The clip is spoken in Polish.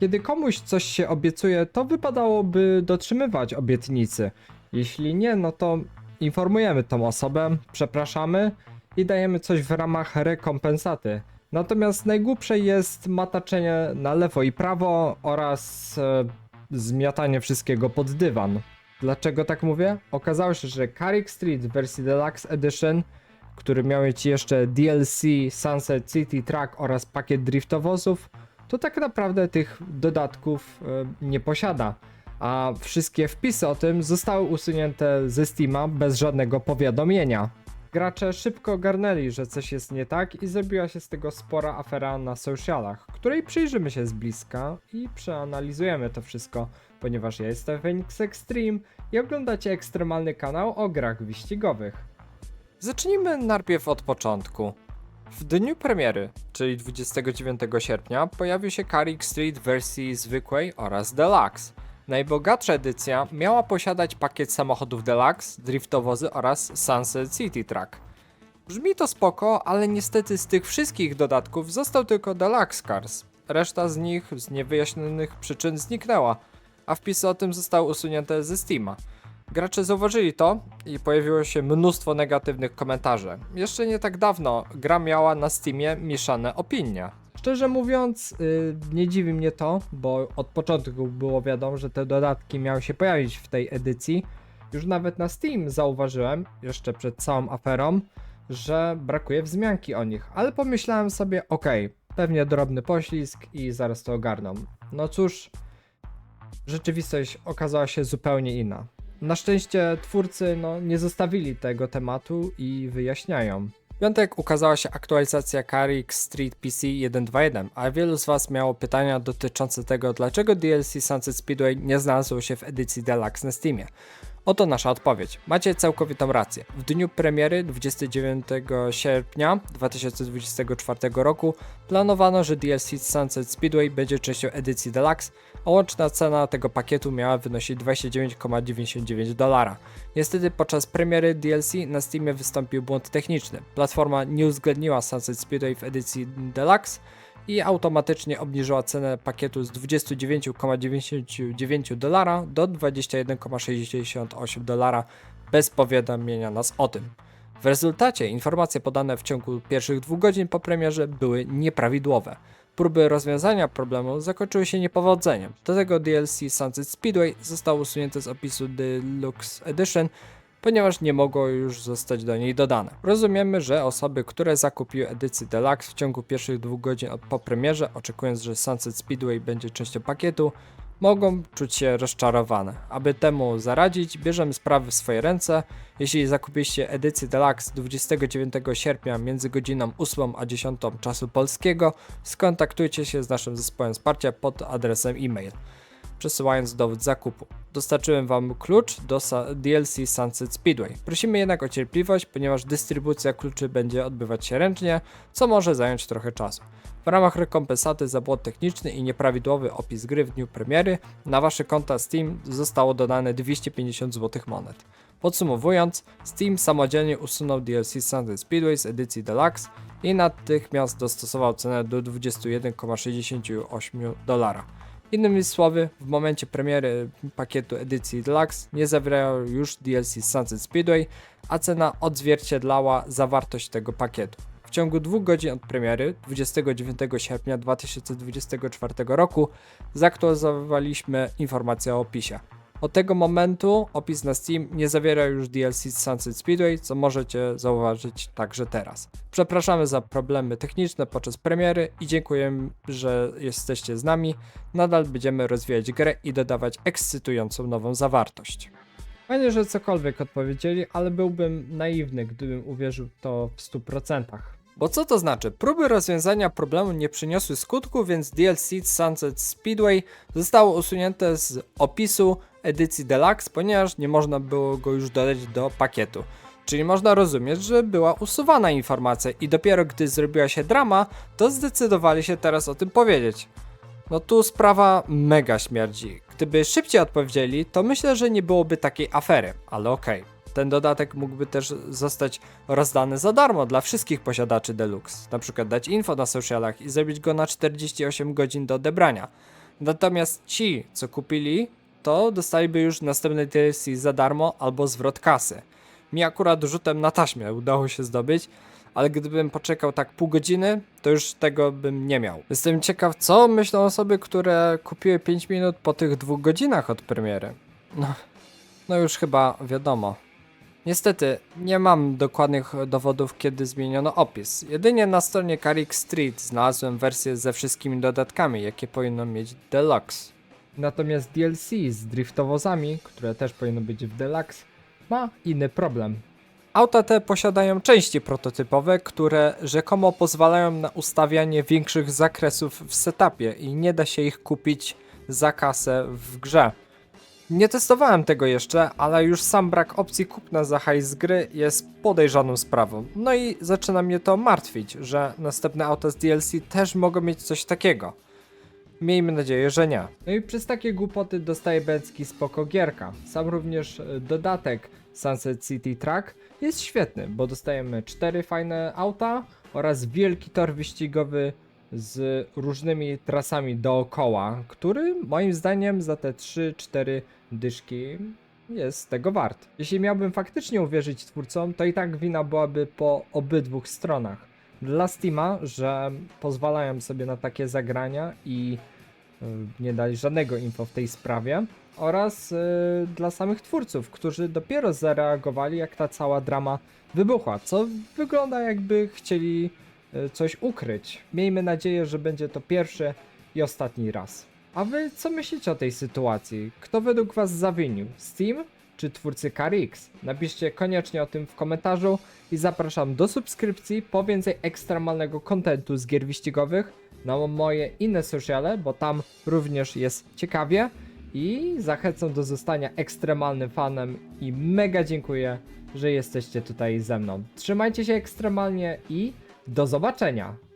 Kiedy komuś coś się obiecuje, to wypadałoby dotrzymywać obietnicy. Jeśli nie, no to informujemy tą osobę, przepraszamy i dajemy coś w ramach rekompensaty. Natomiast najgłupsze jest mataczenie na lewo i prawo oraz e, zmiatanie wszystkiego pod dywan. Dlaczego tak mówię? Okazało się, że Carrick Street w wersji Deluxe Edition, który miał mieć jeszcze DLC, Sunset City Track oraz pakiet driftowozów, to tak naprawdę tych dodatków e, nie posiada. A wszystkie wpisy o tym zostały usunięte ze Steama bez żadnego powiadomienia. Gracze szybko ogarnęli, że coś jest nie tak i zrobiła się z tego spora afera na socialach, której przyjrzymy się z bliska i przeanalizujemy to wszystko, ponieważ ja jestem Phoenix Extreme i oglądacie ekstremalny kanał o grach wyścigowych. Zacznijmy najpierw od początku. W dniu premiery, czyli 29 sierpnia, pojawił się Carrick Street w wersji zwykłej oraz Deluxe. Najbogatsza edycja miała posiadać pakiet samochodów Deluxe, driftowozy oraz Sunset City Track. Brzmi to spoko, ale niestety z tych wszystkich dodatków został tylko Deluxe Cars. Reszta z nich z niewyjaśnionych przyczyn zniknęła, a wpisy o tym zostały usunięte ze Steama. Gracze zauważyli to i pojawiło się mnóstwo negatywnych komentarzy. Jeszcze nie tak dawno gra miała na Steamie mieszane opinie. Szczerze mówiąc, yy, nie dziwi mnie to, bo od początku było wiadomo, że te dodatki miały się pojawić w tej edycji. Już nawet na Steam zauważyłem, jeszcze przed całą aferą, że brakuje wzmianki o nich, ale pomyślałem sobie, okej, pewnie drobny poślizg i zaraz to ogarną. No cóż, rzeczywistość okazała się zupełnie inna. Na szczęście twórcy no, nie zostawili tego tematu i wyjaśniają. W piątek ukazała się aktualizacja Carrick Street PC 1.2.1, a wielu z Was miało pytania dotyczące tego, dlaczego DLC Sunset Speedway nie znalazło się w edycji Deluxe na Steamie. Oto nasza odpowiedź. Macie całkowitą rację. W dniu premiery 29 sierpnia 2024 roku planowano, że DLC Sunset Speedway będzie częścią edycji Deluxe, a łączna cena tego pakietu miała wynosić 29,99 dolara. Niestety podczas premiery DLC na Steamie wystąpił błąd techniczny. Platforma nie uwzględniła Sunset Speedway w edycji Deluxe i automatycznie obniżyła cenę pakietu z 29,99 dolara do 21,68 dolara bez powiadomienia nas o tym. W rezultacie informacje podane w ciągu pierwszych dwóch godzin po premierze były nieprawidłowe. Próby rozwiązania problemu zakończyły się niepowodzeniem. Do tego DLC Sunset Speedway zostało usunięte z opisu Deluxe Edition, ponieważ nie mogło już zostać do niej dodane. Rozumiemy, że osoby, które zakupiły edycję Deluxe w ciągu pierwszych dwóch godzin od po premierze, oczekując, że Sunset Speedway będzie częścią pakietu, mogą czuć się rozczarowane. Aby temu zaradzić, bierzemy sprawy w swoje ręce. Jeśli zakupiliście edycję Deluxe 29 sierpnia między godziną 8 a 10 czasu polskiego, skontaktujcie się z naszym zespołem wsparcia pod adresem e-mail przesyłając dowód zakupu. Dostarczyłem Wam klucz do DLC Sunset Speedway. Prosimy jednak o cierpliwość, ponieważ dystrybucja kluczy będzie odbywać się ręcznie, co może zająć trochę czasu. W ramach rekompensaty za błąd techniczny i nieprawidłowy opis gry w dniu premiery na Wasze konta Steam zostało dodane 250 zł monet. Podsumowując, Steam samodzielnie usunął DLC Sunset Speedway z edycji Deluxe i natychmiast dostosował cenę do 21,68 dolara. Innymi słowy, w momencie premiery pakietu edycji Deluxe nie zawierają już DLC Sunset Speedway, a cena odzwierciedlała zawartość tego pakietu. W ciągu dwóch godzin od premiery, 29 sierpnia 2024 roku, zaktualizowaliśmy informację o opisie. Od tego momentu opis na Steam nie zawiera już DLC Sunset Speedway, co możecie zauważyć także teraz. Przepraszamy za problemy techniczne podczas premiery i dziękujemy, że jesteście z nami. Nadal będziemy rozwijać grę i dodawać ekscytującą nową zawartość. Fajnie, że cokolwiek odpowiedzieli, ale byłbym naiwny, gdybym uwierzył w to w 100%. Bo co to znaczy? Próby rozwiązania problemu nie przyniosły skutku, więc DLC Sunset Speedway zostało usunięte z opisu edycji Deluxe, ponieważ nie można było go już dodać do pakietu. Czyli można rozumieć, że była usuwana informacja i dopiero gdy zrobiła się drama, to zdecydowali się teraz o tym powiedzieć. No tu sprawa mega śmierdzi. Gdyby szybciej odpowiedzieli, to myślę, że nie byłoby takiej afery, ale okej. Ten dodatek mógłby też zostać rozdany za darmo dla wszystkich posiadaczy Deluxe. Na przykład dać info na socialach i zrobić go na 48 godzin do odebrania. Natomiast ci, co kupili, to dostaliby już następne DLC za darmo albo zwrot kasy. Mi akurat rzutem na taśmę udało się zdobyć, ale gdybym poczekał tak pół godziny, to już tego bym nie miał. Jestem ciekaw, co myślą osoby, które kupiły 5 minut po tych dwóch godzinach od premiery. No, no już chyba wiadomo. Niestety, nie mam dokładnych dowodów, kiedy zmieniono opis. Jedynie na stronie Carrick Street znalazłem wersję ze wszystkimi dodatkami, jakie powinno mieć Deluxe. Natomiast DLC z driftowozami, które też powinno być w Deluxe, ma inny problem. Auta te posiadają części prototypowe, które rzekomo pozwalają na ustawianie większych zakresów w setupie i nie da się ich kupić za kasę w grze. Nie testowałem tego jeszcze, ale już sam brak opcji kupna za hajs gry jest podejrzaną sprawą. No i zaczyna mnie to martwić, że następne auta z DLC też mogą mieć coś takiego. Miejmy nadzieję, że nie. No i przez takie głupoty dostaje Becki spoko gierka. Sam również e, dodatek Sunset City Track jest świetny, bo dostajemy cztery fajne auta oraz wielki tor wyścigowy z różnymi trasami dookoła, który moim zdaniem za te 3-4 dyszki jest tego wart. Jeśli miałbym faktycznie uwierzyć twórcom, to i tak wina byłaby po obydwu stronach. Dla Steama, że pozwalają sobie na takie zagrania i nie dali żadnego info w tej sprawie, oraz y, dla samych twórców, którzy dopiero zareagowali, jak ta cała drama wybuchła, co wygląda jakby chcieli y, coś ukryć. Miejmy nadzieję, że będzie to pierwszy i ostatni raz. A wy co myślicie o tej sytuacji? Kto według was zawinił? Steam czy twórcy CarX? Napiszcie koniecznie o tym w komentarzu i zapraszam do subskrypcji po więcej ekstremalnego kontentu z gier wyścigowych na moje inne sociale, bo tam również jest ciekawie i zachęcam do zostania ekstremalnym fanem i mega dziękuję, że jesteście tutaj ze mną. Trzymajcie się ekstremalnie i do zobaczenia!